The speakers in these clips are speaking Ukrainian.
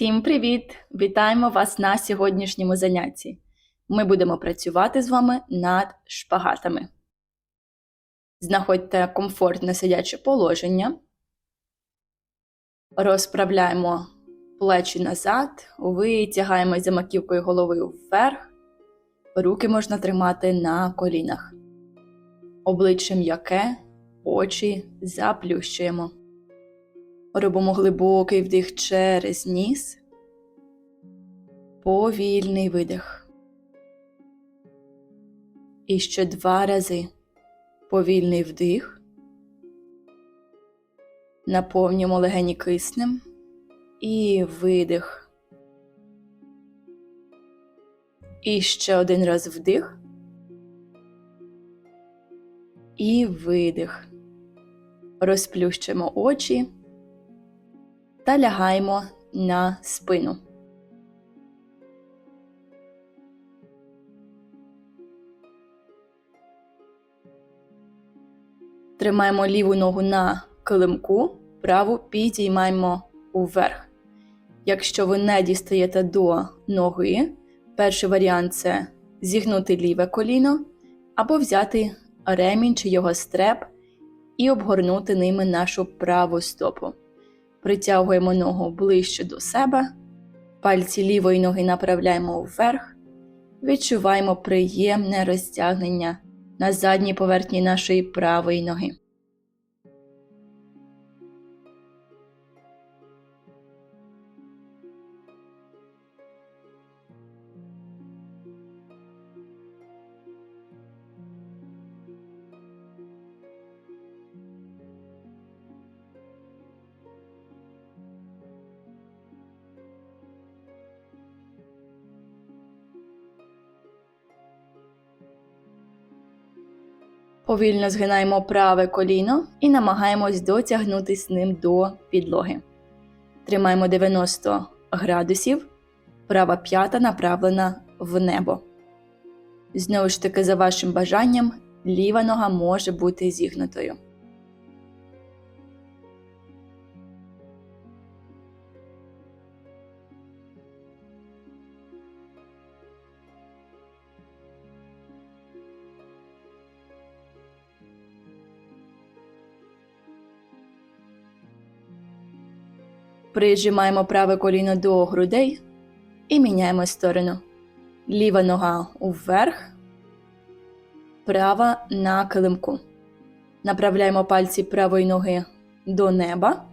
Всім привіт! Вітаємо вас на сьогоднішньому занятті. Ми будемо працювати з вами над шпагатами. Знаходьте комфортне сидяче положення. Розправляємо плечі назад, витягаємо за маківкою голови вверх. Руки можна тримати на колінах. Обличчя м'яке, очі заплющуємо. Робимо глибокий вдих через ніс, повільний видих. І ще два рази повільний вдих. Наповнюємо легені киснем і видих. І ще один раз вдих. І видих. Розплющимо очі та лягаємо на спину. Тримаємо ліву ногу на килимку, праву підіймаємо уверх. Якщо ви не дістаєте до ноги, перший варіант це зігнути ліве коліно або взяти ремінь чи його стреп і обгорнути ними нашу праву стопу. Притягуємо ногу ближче до себе, пальці лівої ноги направляємо вверх, відчуваємо приємне розтягнення на задній поверхні нашої правої ноги. Повільно згинаємо праве коліно і намагаємось дотягнутися ним до підлоги. Тримаємо 90 градусів, права п'ята направлена в небо. Знову ж таки, за вашим бажанням, ліва нога може бути зігнутою. Прижимаємо праве коліно до грудей і міняємо сторону. Ліва нога вверх, права на килимку. Направляємо пальці правої ноги до неба,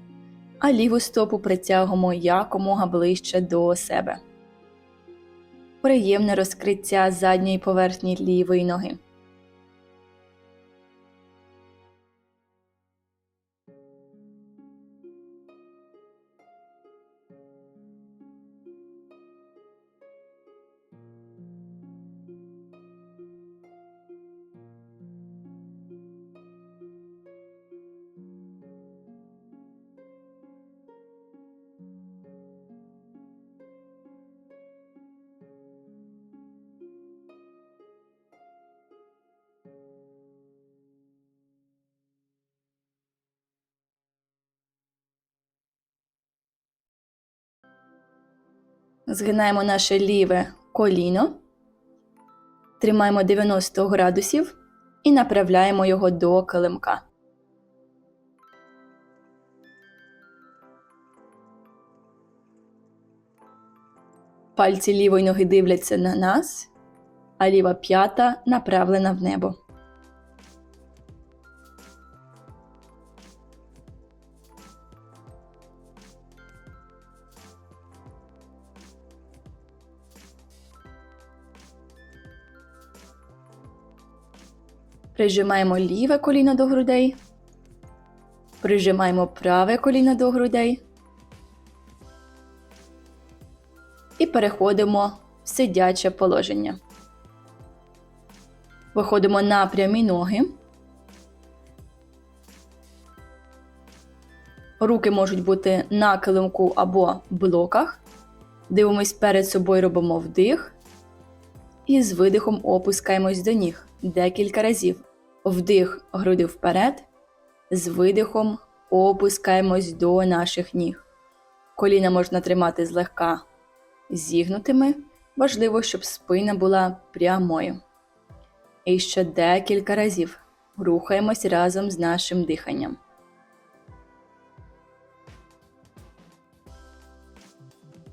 а ліву стопу притягуємо якомога ближче до себе. Приємне розкриття задньої поверхні лівої ноги. Згинаємо наше ліве коліно, тримаємо 90 градусів і направляємо його до килимка. Пальці лівої ноги дивляться на нас, а ліва п'ята направлена в небо. Прижимаємо ліве коліно до грудей. Прижимаємо праве коліно до грудей. І переходимо в сидяче положення. Виходимо на прямі ноги. Руки можуть бути на килимку або блоках. Дивимось перед собою, робимо вдих. І з видихом опускаємось до ніг декілька разів. Вдих груди вперед. З видихом опускаємось до наших ніг. Коліна можна тримати злегка зігнутими. Важливо, щоб спина була прямою. І ще декілька разів рухаємось разом з нашим диханням.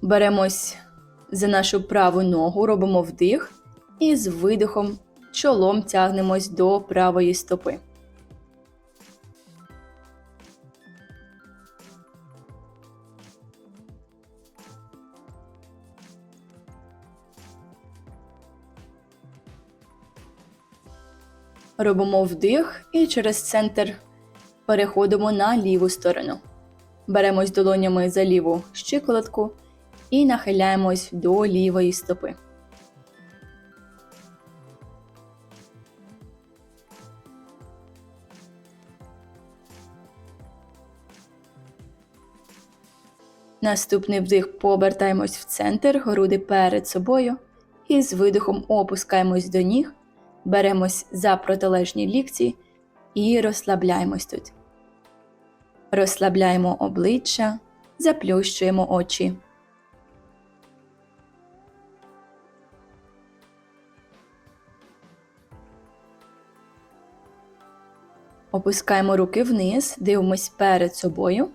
Беремось за нашу праву ногу, робимо вдих і з видихом чолом тягнемось до правої стопи. Робимо вдих і через центр переходимо на ліву сторону. Беремось долонями за ліву щиколотку і нахиляємось до лівої стопи. Наступний вдих повертаємось в центр, груди перед собою і з видихом опускаємось до ніг, беремось за протилежні лікті і розслабляємось тут. Розслабляємо обличчя, заплющуємо очі. Опускаємо руки вниз, дивимось перед собою.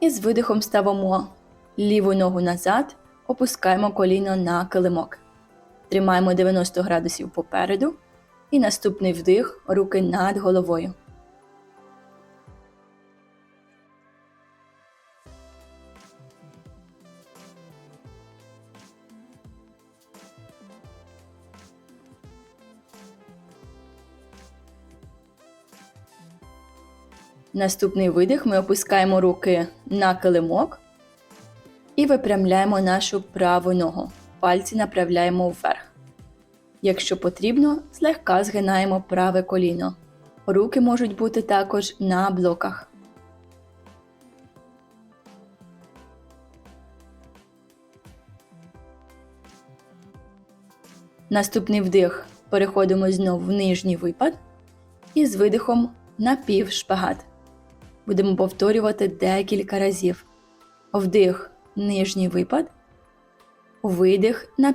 І з видихом ставимо ліву ногу назад, опускаємо коліно на килимок. Тримаємо 90 градусів попереду. І наступний вдих, руки над головою. Наступний видих ми опускаємо руки на килимок і випрямляємо нашу праву ногу. Пальці направляємо вверх. Якщо потрібно, злегка згинаємо праве коліно. Руки можуть бути також на блоках. Наступний вдих переходимо знову в нижній випад і з видихом на пів шпагат. Будемо повторювати декілька разів. Вдих нижній випад, видих на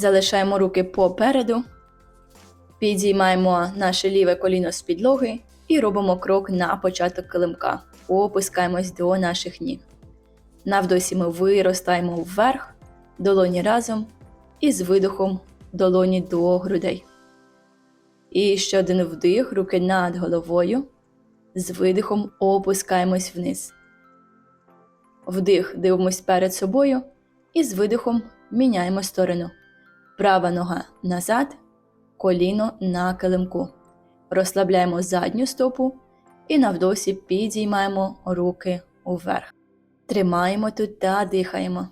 Залишаємо руки попереду, підіймаємо наше ліве коліно з підлоги і робимо крок на початок килимка. Опускаємось до наших ніг. На вдосі ми виростаємо вверх, долоні разом і з видохом долоні до грудей. І ще один вдих, руки над головою. З видихом опускаємось вниз. Вдих, дивимось перед собою і з видихом міняємо сторону. Права нога назад, коліно на килимку. Розслабляємо задню стопу і навдосі підіймаємо руки уверх. Тримаємо тут та дихаємо.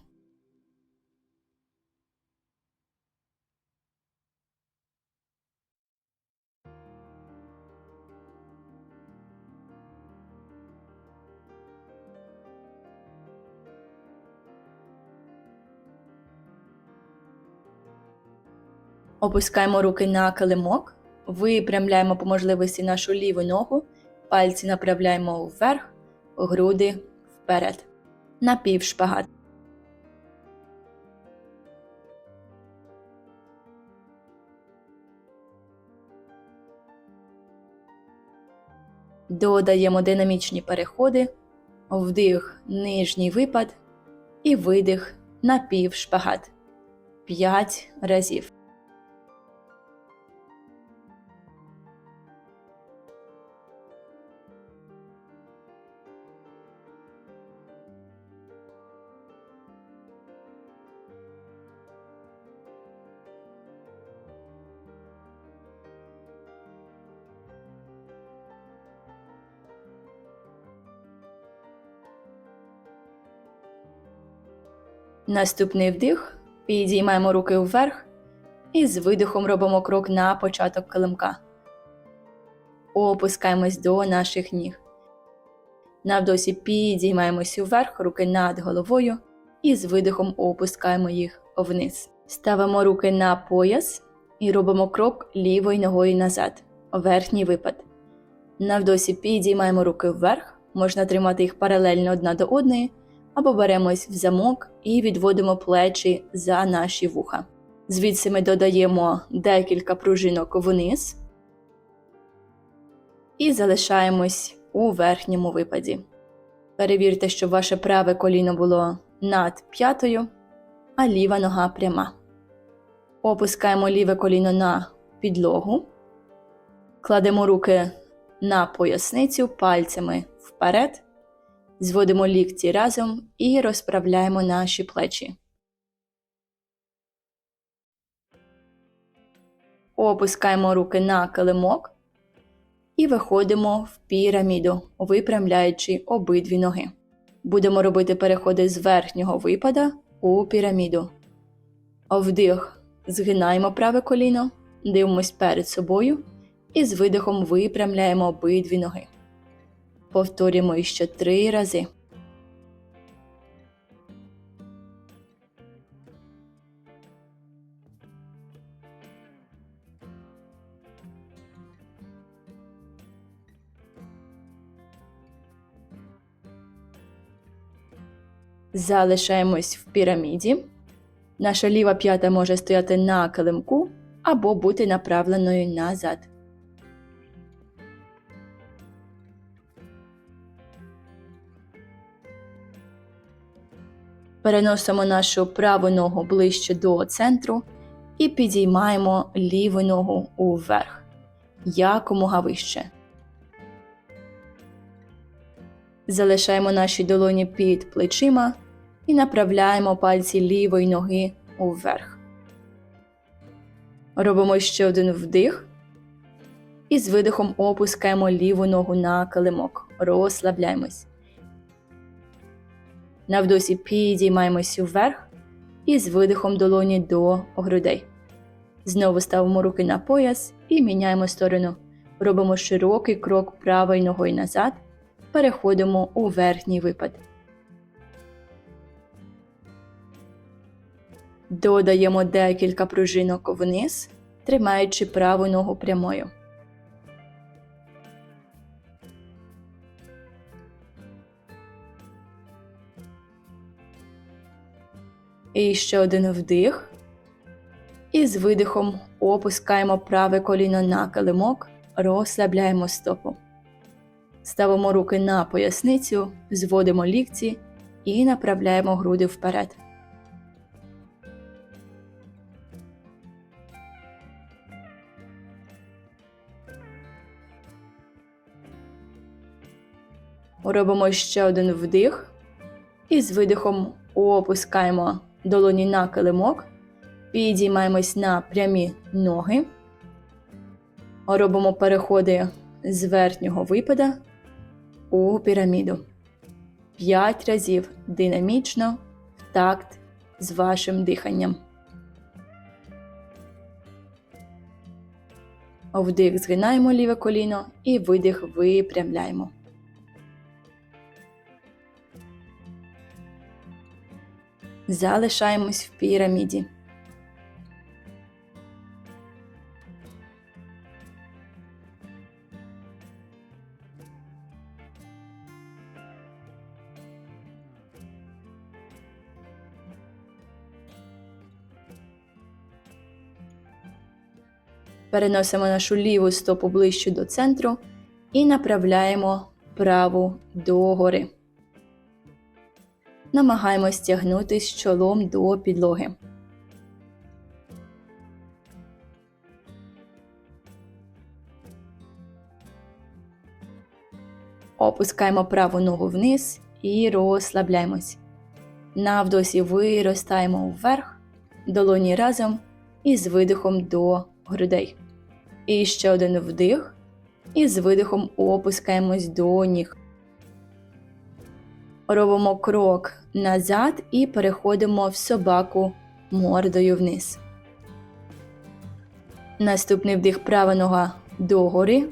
Опускаємо руки на килимок, випрямляємо по можливості нашу ліву ногу, пальці направляємо вверх, груди вперед. Напівшпагат. Додаємо динамічні переходи, вдих, нижній випад і видих напівшпагат. 5 разів. Наступний вдих, підіймаємо руки вверх і з видихом робимо крок на початок килимка. опускаємось до наших ніг. На вдосі підіймаємось вверх, руки над головою і з видихом опускаємо їх вниз. Ставимо руки на пояс і робимо крок лівою ногою назад. Верхній випад. На вдосі підіймаємо руки вверх, можна тримати їх паралельно одна до одної, або беремось в замок і відводимо плечі за наші вуха. Звідси ми додаємо декілька пружинок вниз і залишаємось у верхньому випаді. Перевірте, щоб ваше праве коліно було над п'ятою, а ліва нога пряма. Опускаємо ліве коліно на підлогу, кладемо руки на поясницю пальцями вперед, зводимо лікті разом і розправляємо наші плечі. Опускаємо руки на килимок і виходимо в піраміду, випрямляючи обидві ноги. Будемо робити переходи з верхнього випада у піраміду. Вдих, згинаємо праве коліно, дивимось перед собою і з видихом випрямляємо обидві ноги. Повторюємо іще три рази. Залишаємось в піраміді. Наша ліва п'ята може стояти на килимку або бути направленою назад. Переносимо нашу праву ногу ближче до центру і підіймаємо ліву ногу уверх, якомога вище. Залишаємо наші долоні під плечима і направляємо пальці лівої ноги уверх. Робимо ще один вдих. І з видихом опускаємо ліву ногу на килимок. Розслабляємось. На вдосі підіймаємось вверх і з видихом долоні до грудей. Знову ставимо руки на пояс і міняємо сторону. Робимо широкий крок правою ногою назад. Переходимо у верхній випад. Додаємо декілька пружинок вниз, тримаючи праву ногу прямою. І ще один вдих. І з видихом опускаємо праве коліно на килимок, розслабляємо стопу. Ставимо руки на поясницю, зводимо лікті і направляємо груди вперед. Робимо ще один вдих і з видихом опускаємо долоні на килимок, підіймаємось на прямі ноги, робимо переходи з верхнього випада у піраміду. П'ять разів динамічно в такт з вашим диханням. Вдих згинаємо ліве коліно і видих випрямляємо. Залишаємось в піраміді. Переносимо нашу ліву стопу ближче до центру і направляємо праву догори. Намагаємось тягнутись чолом до підлоги. Опускаємо праву ногу вниз і розслабляємось. На вдосі виростаємо вверх, долоні разом і з видихом до грудей. І ще один вдих. І з видихом опускаємось до ніг. Робимо крок назад і переходимо в собаку мордою вниз. Наступний вдих права нога догори.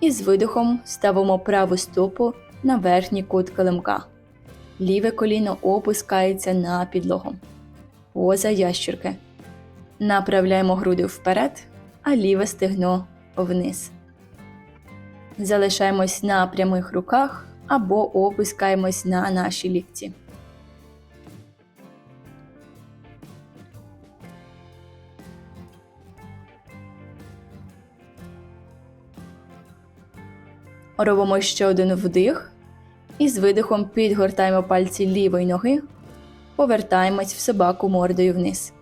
І з видихом ставимо праву стопу на верхній кут килимка. Ліве коліно опускається на підлогу. Поза ящірки. Направляємо груди вперед, а ліве стегно вниз. Залишаємось на прямих руках або опускаємось на наші лікті. Робимо ще один вдих і з видихом підгортаємо пальці лівої ноги, повертаємось в собаку мордою вниз.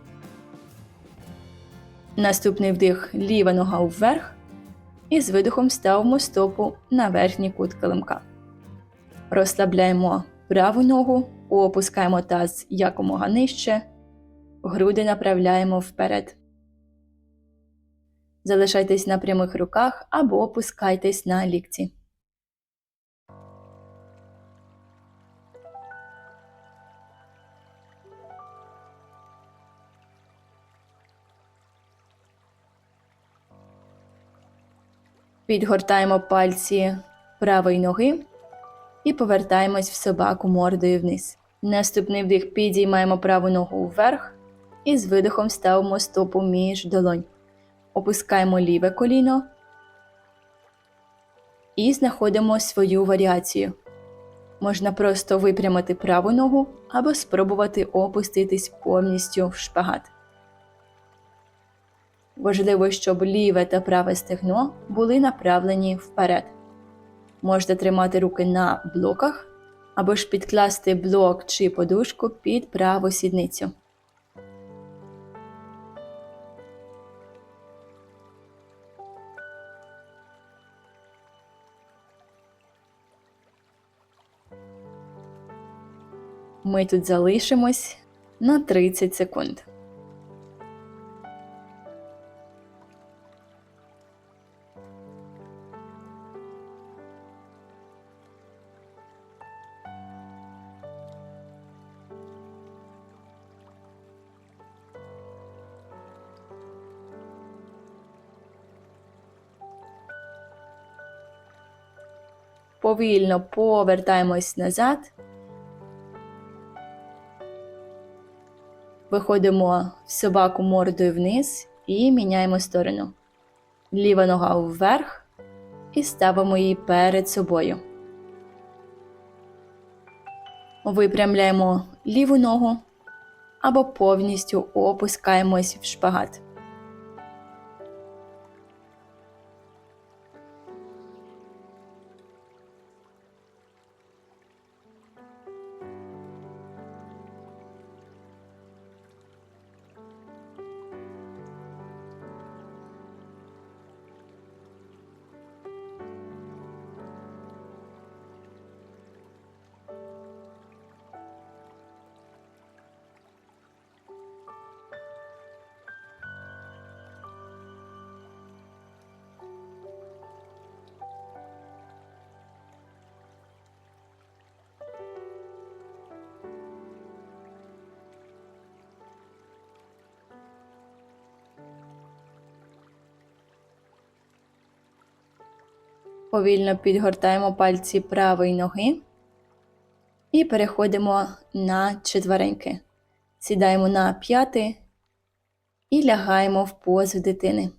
Наступний вдих ліва нога вверх і з видихом ставимо стопу на верхній кут килимка. Розслабляємо праву ногу, опускаємо таз якомога нижче, груди направляємо вперед. Залишайтесь на прямих руках або опускайтесь на лікті. Підгортаємо пальці правої ноги і повертаємось в собаку мордою вниз. Наступний вдих підіймаємо праву ногу вверх і з видихом ставимо стопу між долонь. Опускаємо ліве коліно і знаходимо свою варіацію. Можна просто випрямити праву ногу або спробувати опуститись повністю в шпагат. Важливо, щоб ліве та праве стегно були направлені вперед. Можете тримати руки на блоках або ж підкласти блок чи подушку під праву сідницю. Ми тут залишимось на 30 секунд. Повільно повертаємось назад. Виходимо в собаку мордою вниз і міняємо сторону. Ліва нога вверх і ставимо її перед собою. Випрямляємо ліву ногу або повністю опускаємось в шпагат. Повільно підгортаємо пальці правої ноги і переходимо на четвереньки. Сідаємо на п'яти і лягаємо в позу дитини.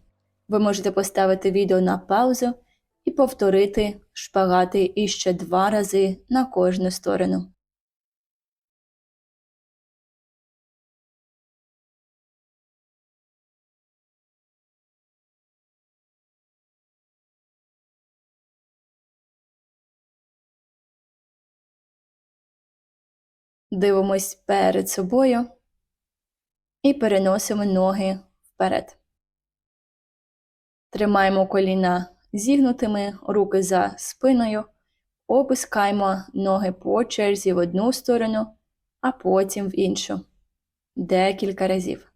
Ви можете поставити відео на паузу і повторити шпагати іще два рази на кожну сторону. Дивимось перед собою і переносимо ноги вперед. Тримаємо коліна зігнутими, руки за спиною, опускаємо ноги по черзі в одну сторону, а потім в іншу. Декілька разів.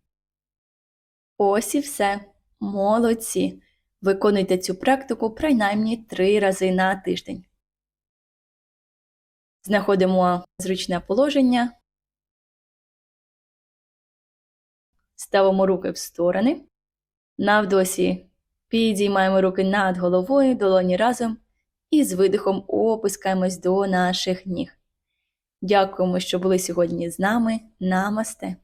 Ось і все. Молодці. Виконуйте цю практику принаймні три рази на тиждень. Знаходимо зручне положення. Ставимо руки в сторони. На вдосі Підіймаємо руки над головою, долоні разом і з видихом опускаємось до наших ніг. Дякуємо, що були сьогодні з нами. Намасте!